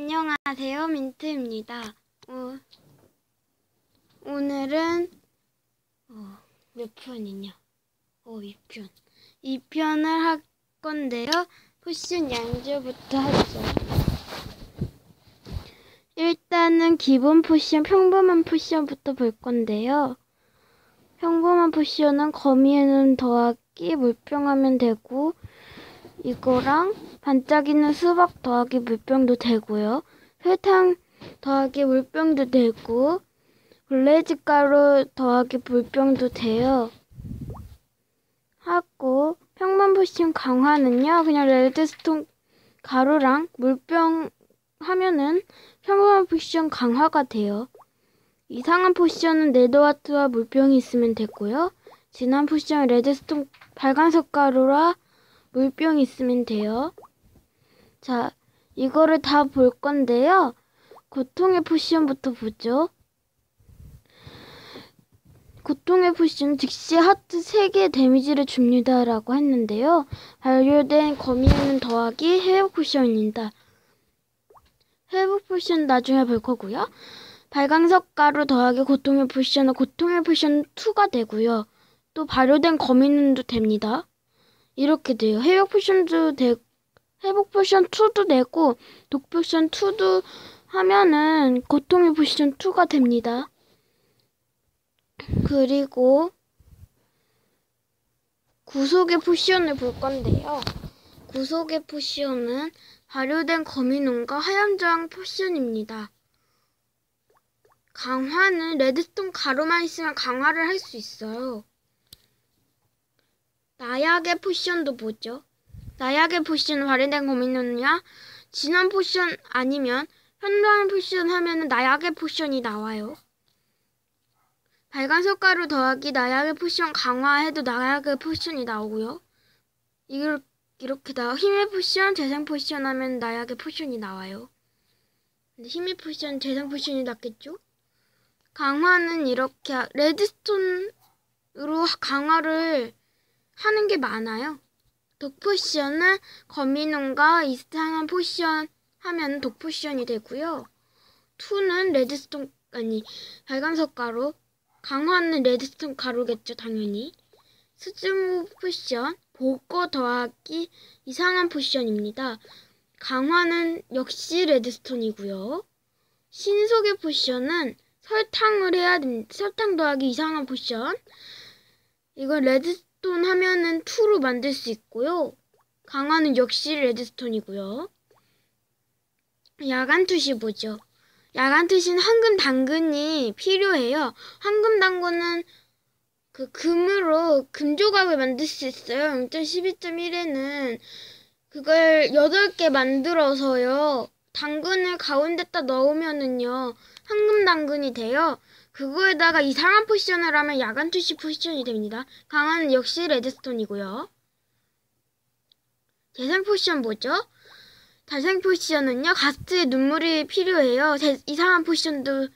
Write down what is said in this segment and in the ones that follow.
안녕하세요. 민트입니다. 어, 오늘은 어, 몇 편이냐? 어, 2편. 2편을 할 건데요. 포션 양주부터 하죠. 일단은 기본 포션, 평범한 포션부터 볼 건데요. 평범한 포션은 거미에는 더하기 물병하면 되고 이거랑 반짝이는 수박 더하기 물병도 되고요. 설탕 더하기 물병도 되고 블레이즈 가루 더하기 물병도 돼요. 하고 평범 포션 강화는요. 그냥 레드스톤 가루랑 물병 하면은 평범한 포션 강화가 돼요. 이상한 포션은 네더와트와 물병이 있으면 되고요. 진한 포션은 레드스톤 발광석 가루라 물병이 있으면 돼요. 자, 이거를 다 볼 건데요. 고통의 포션부터 보죠. 고통의 포션 즉시 하트 3개 데미지를 줍니다 라고 했는데요. 발효된 거미에는 더하기 회복 포션입니다. 회복 포션 나중에 볼 거고요. 발광석 가루 더하기 고통의 포션은 고통의 포션 2가 되고요. 또 발효된 거미눈도 됩니다. 이렇게 돼요. 회복 포션도 되 회복 포션 2도 되고 독 포션 2도 하면은 고통의 포션 2가 됩니다. 그리고 구속의 포션을 볼 건데요. 구속의 포션은 발효된 거미눈과 하얀저항 포션입니다. 강화는 레드스톤 가루만 있으면 강화를 할 수 있어요. 나약의 포션도 보죠. 나약의 포션 발효된 거미눈이야 진한 포션 아니면 현도한 포션 하면은 나약의 포션이 나와요. 발광석 가루 더하기 나약의 포션 강화해도 나약의 포션이 나오고요. 이렇게, 이렇게 다 힘의 포션, 재생 포션 하면 나약의 포션이 나와요. 근데 힘의 포션, 재생 포션이 낫겠죠? 강화는 이렇게 레드스톤으로 강화를 하는 게 많아요. 독 포션은 거미눈과 이상한 포션 하면 독 포션이 되고요. 2는 레드스톤 아니 발광석 가루 강화는 레드스톤 가루겠죠 당연히. 스즈무 포션 복고 더하기 이상한 포션입니다. 강화는 역시 레드스톤이고요. 신속의 포션은 설탕을 해야 됩니다. 설탕 더하기 이상한 포션. 이건 레드 스톤 하면은 2로 만들 수 있고요. 강화는 역시 레드스톤이고요. 야간 투시 보죠. 야간 투시는 황금 당근이 필요해요. 황금 당근은 그 금으로 금 조각을 만들 수 있어요. 0.12.1에는 그걸 8개 만들어서요. 당근을 가운데다 넣으면은요. 황금 당근이 돼요. 그거에다가 이상한 포션을 하면 야간 투시 포션이 됩니다. 강화는 역시 레드스톤이고요. 재생 포션 뭐죠? 재생 포션은요. 가스의 눈물이 필요해요. 이상한 포션도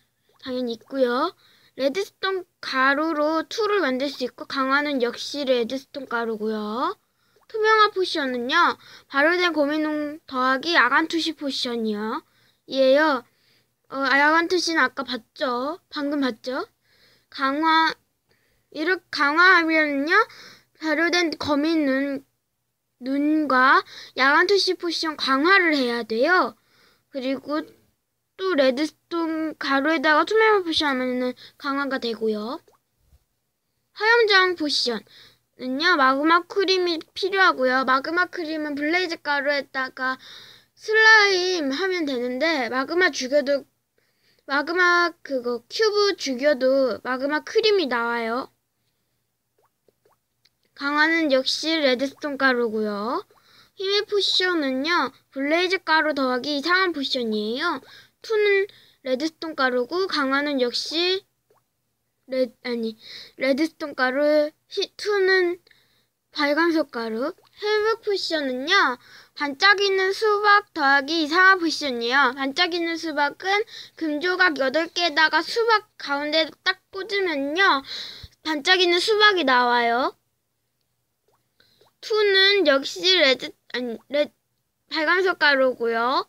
당연히 있고요. 레드스톤 가루로 툴을 만들 수 있고 강화는 역시 레드스톤 가루고요. 투명화 포션은요. 발효된 고민농 더하기 야간 투시 포션이요. 이에요. 어, 야간 투시는 아까 봤죠? 방금 봤죠? 강화 이렇게 강화하면요. 발효된 거미 눈 눈과 야간 투시 포션 강화를 해야 돼요. 그리고 또 레드스톤 가루에다가 투명화 포션 하면은 강화가 되고요. 화염저항 포션은요. 마그마 크림이 필요하고요. 마그마 크림은 블레이즈 가루에다가 슬라임 하면 되는데 마그마 죽여도 마그마 그거 큐브 죽여도 마그마 크림이 나와요. 강화는 역시 레드스톤 가루고요. 힘의 포션은요. 블레이즈 가루 더하기 이상한 포션이에요. 2는 레드스톤 가루고 강화는 역시 레 아니 레드스톤 가루 2는 발광석 가루 회복 포션은요. 반짝이는 수박 더하기 이상한 포션이에요. 반짝이는 수박은 금조각 8개에다가 수박 가운데 딱 꽂으면요. 반짝이는 수박이 나와요. 2는 역시 레드 아니 레 발광석 가루고요.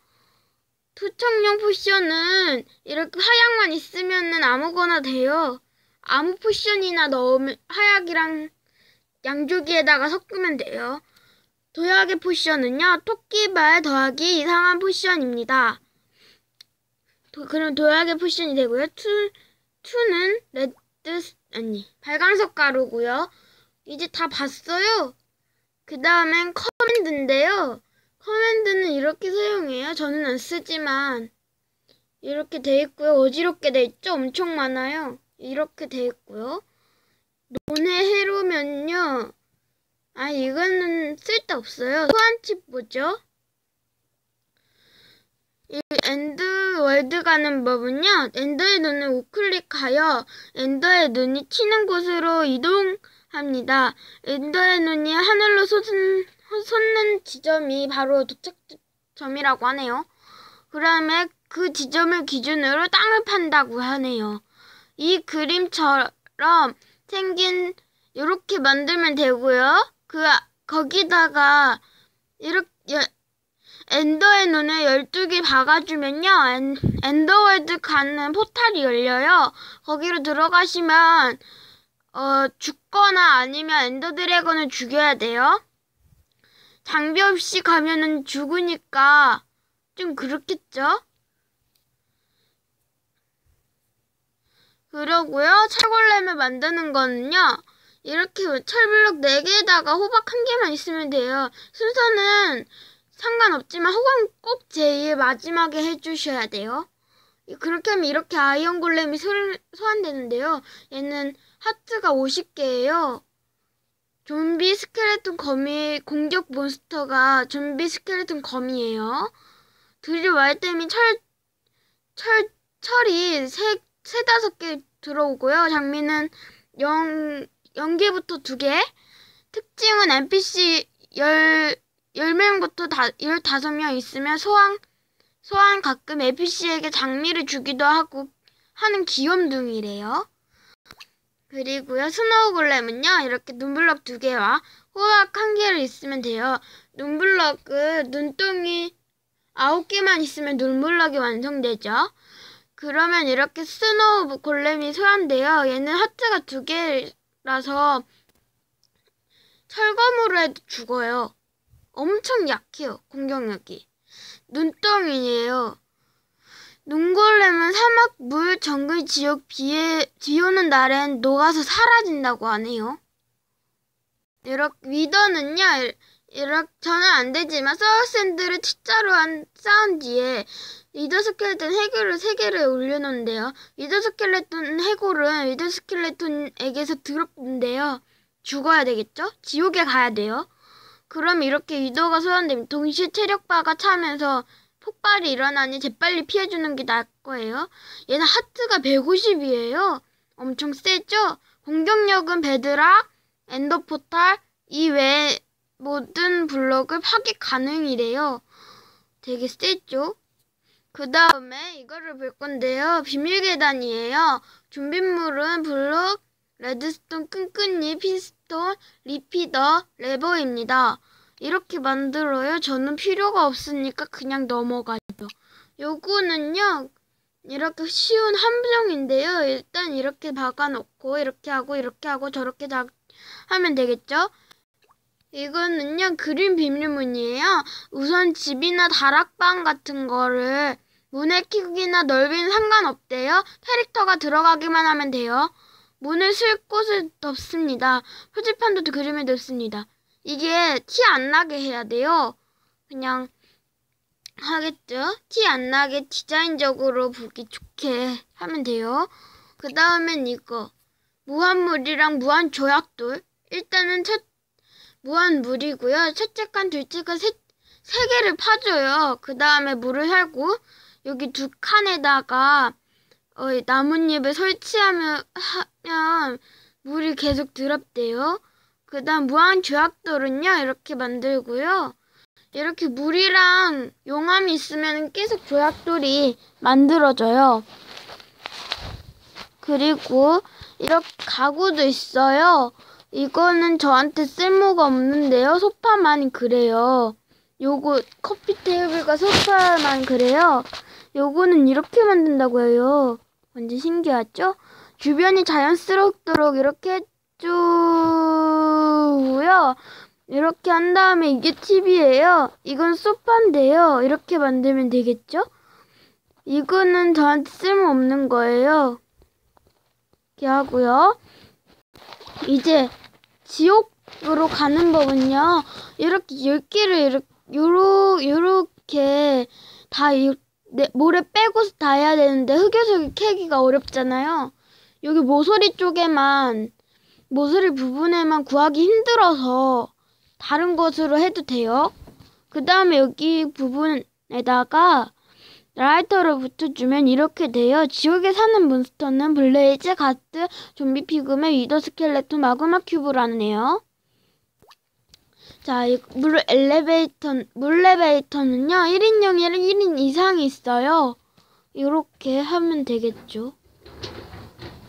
투척용 포션은 이렇게 하약만 있으면은 아무거나 돼요. 아무 포션이나 넣으면 하약이랑 양조기에다가 섞으면 돼요. 도약의 포션은요, 토끼발 더하기 이상한 포션입니다. 도, 그럼 도약의 포션이 되고요. 투, 투는 레드, 아니, 발광석 가루고요. 이제 다 봤어요. 그 다음엔 커맨드인데요. 커맨드는 이렇게 사용해요. 저는 안 쓰지만 이렇게 돼 있고요. 어지럽게 돼 있죠? 엄청 많아요. 이렇게 돼 있고요. 논의 해로면요. 아 이거는 쓸데없어요. 소환칩 뭐죠? 이 엔드 월드 가는 법은요. 엔더의 눈을 우클릭하여 엔더의 눈이 튀는 곳으로 이동합니다. 엔더의 눈이 하늘로 솟은 솟는 지점이 바로 도착점이라고 하네요. 그 다음에 그 지점을 기준으로 땅을 판다고 하네요. 이 그림처럼 생긴 이렇게 만들면 되고요. 그 거기다가 이렇게 엔더의 눈을 12개 박아주면요. 엔, 엔더월드 가는 포탈이 열려요. 거기로 들어가시면 어, 죽거나 아니면 엔더 드래곤을 죽여야 돼요. 장비 없이 가면은 죽으니까 좀 그렇겠죠? 그러고요. 철골렘을 만드는 거는요. 이렇게 철블럭 4개에다가 호박 1개만 있으면 돼요. 순서는 상관없지만 호박 꼭 제일 마지막에 해주셔야 돼요. 그렇게 하면 이렇게 아이언 골렘이 소환되는데요. 얘는 하트가 50개예요. 좀비 스켈레톤 거미 공격 몬스터가 좀비 스켈레톤 거미예요. 드릴 와이템이 철, 철, 철이 세, 세 다섯 개 들어오고요. 장미는 영, 0개부터 2개. 특징은 NPC 10, 10명부터 다, 15명 있으면 소환, 소환 가끔 NPC에게 장미를 주기도 하고 하는 귀염둥이래요. 그리고요, 스노우 골렘은요, 이렇게 눈블럭 두 개와 호박 한 개를 있으면 돼요. 눈블럭은 눈동이 아홉 개만 있으면 눈블럭이 완성되죠. 그러면 이렇게 스노우 골렘이 소환돼요. 얘는 하트가 두 개 라서 철검으로 해도 죽어요. 엄청 약해요, 공격력이. 눈덩이에요. 눈골렘은 사막, 물, 정글, 지옥, 비에, 비 오는 날엔 녹아서 사라진다고 하네요. 이렇게, 위더는요, 이렇게, 저는 안 되지만, 서울샌드를 T자로 한, 쌓은 뒤에, 위더 스켈레톤 해골을 3개를 올려놓은데요. 위더 스켈레톤 해골은 위더 스켈레톤에게서 드롭인데요. 죽어야 되겠죠? 지옥에 가야 돼요. 그럼 이렇게 위더가 소환되면 동시에 체력바가 차면서 폭발이 일어나니 재빨리 피해주는 게 나을 거예요. 얘는 하트가 150이에요. 엄청 세죠? 공격력은 베드락, 엔더포탈 이외에 모든 블록을 파괴 가능이래요. 되게 세죠? 그 다음에 이거를 볼 건데요. 비밀 계단이에요. 준비물은 블록, 레드스톤, 끈끈이, 핀스톤, 리피더, 레버입니다. 이렇게 만들어요. 저는 필요가 없으니까 그냥 넘어가죠. 요거는요. 이렇게 쉬운 함정인데요. 일단 이렇게 박아놓고 이렇게 하고 이렇게 하고 저렇게 다 하면 되겠죠. 이거는요. 그림 비밀문이에요. 우선 집이나 다락방 같은 거를 문의 크기나 넓이는 상관없대요. 캐릭터가 들어가기만 하면 돼요. 문을 쓸 곳을 덮습니다. 표지판도 그림을 넣습니다. 이게 티 안 나게 해야 돼요. 그냥 하겠죠? 티 안 나게 디자인적으로 보기 좋게 하면 돼요. 그 다음엔 이거 무한물이랑 무한조약돌 일단은 첫 무한물이고요. 첫째 칸, 둘째 칸, 세, 세 개를 파줘요. 그 다음에 물을 살고 여기 두 칸에다가 어, 나뭇잎을 설치하면 하면 물이 계속 드랍돼요. 그 다음 무한조약돌은요 이렇게 만들고요 이렇게 물이랑 용암이 있으면 계속 조약돌이 만들어져요 그리고 이렇게 가구도 있어요 이거는 저한테 쓸모가 없는데요 소파만 그래요 요거 커피 테이블과 소파만 그래요. 요거는 이렇게 만든다고 해요. 완전 신기하죠? 주변이 자연스럽도록 이렇게 해주고요. 이렇게 한 다음에 이게 TV예요. 이건 소파인데요. 이렇게 만들면 되겠죠? 이거는 저한테 쓸모없는 거예요. 이렇게 하고요. 이제 지옥으로 가는 법은요. 이렇게 10개를 이렇게 요러, 요렇게 다 이, 네, 모래 빼고서 다 해야 되는데 흑요석이 캐기가 어렵잖아요. 여기 모서리 쪽에만 모서리 부분에만 구하기 힘들어서 다른 것으로 해도 돼요. 그 다음에 여기 부분에다가 라이터를 붙여주면 이렇게 돼요. 지옥에 사는 몬스터는 블레이즈, 가스, 좀비 피그맨, 위더 스켈레톤, 마그마 큐브라는 애요. 자, 이물 엘리베이터, 물 엘리베이터는요, 1인용이랑 1인 이상이 있어요. 이렇게 하면 되겠죠.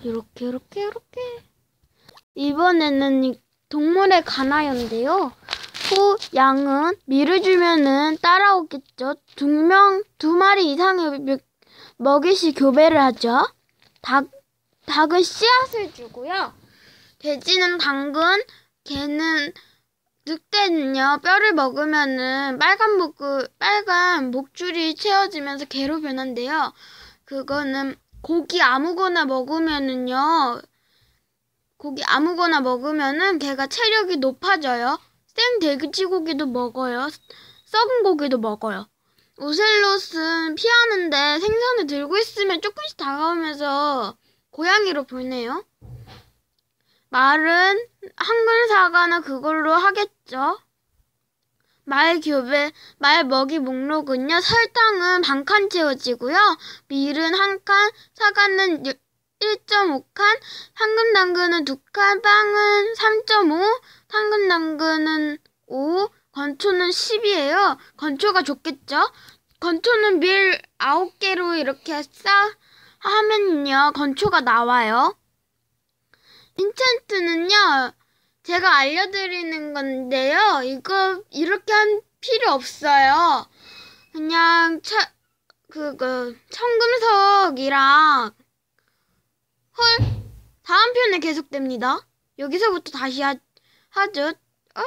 이렇게, 이렇게, 이렇게. 이번에는 이 동물의 가나요인데요. 소, 양은 밀을 주면은 따라오겠죠. 두 명, 두 마리 이상의 미- 먹이시 교배를 하죠. 닭, 닭은 씨앗을 주고요. 돼지는 당근, 개는 늑대는요, 뼈를 먹으면은 빨간 목, 빨간 목줄이 채워지면서 개로 변한대요. 그거는 고기 아무거나 먹으면은요, 고기 아무거나 먹으면은 걔가 체력이 높아져요. 생 돼지고기도 먹어요. 썩은 고기도 먹어요. 오셀롯은 피하는데 생선을 들고 있으면 조금씩 다가오면서 고양이로 보이네요. 말은 한글 사과나 그걸로 하겠죠. 말 교배, 말 먹이 목록은요. 설탕은 반 칸 채워지고요. 밀은 한 칸, 사과는 1.5칸, 황금 당근은 2칸, 빵은 3.5, 황금 당근은 5, 건초는 10이에요. 건초가 좋겠죠? 건초는 밀 9개로 이렇게 싸 하면요. 건초가 나와요. 인챈트는요. 제가 알려드리는 건데요. 이거 이렇게 한 필요 없어요. 그냥 차, 그거 청금석이랑 헐 다음 편에 계속됩니다. 여기서부터 다시 하, 하죠. 어,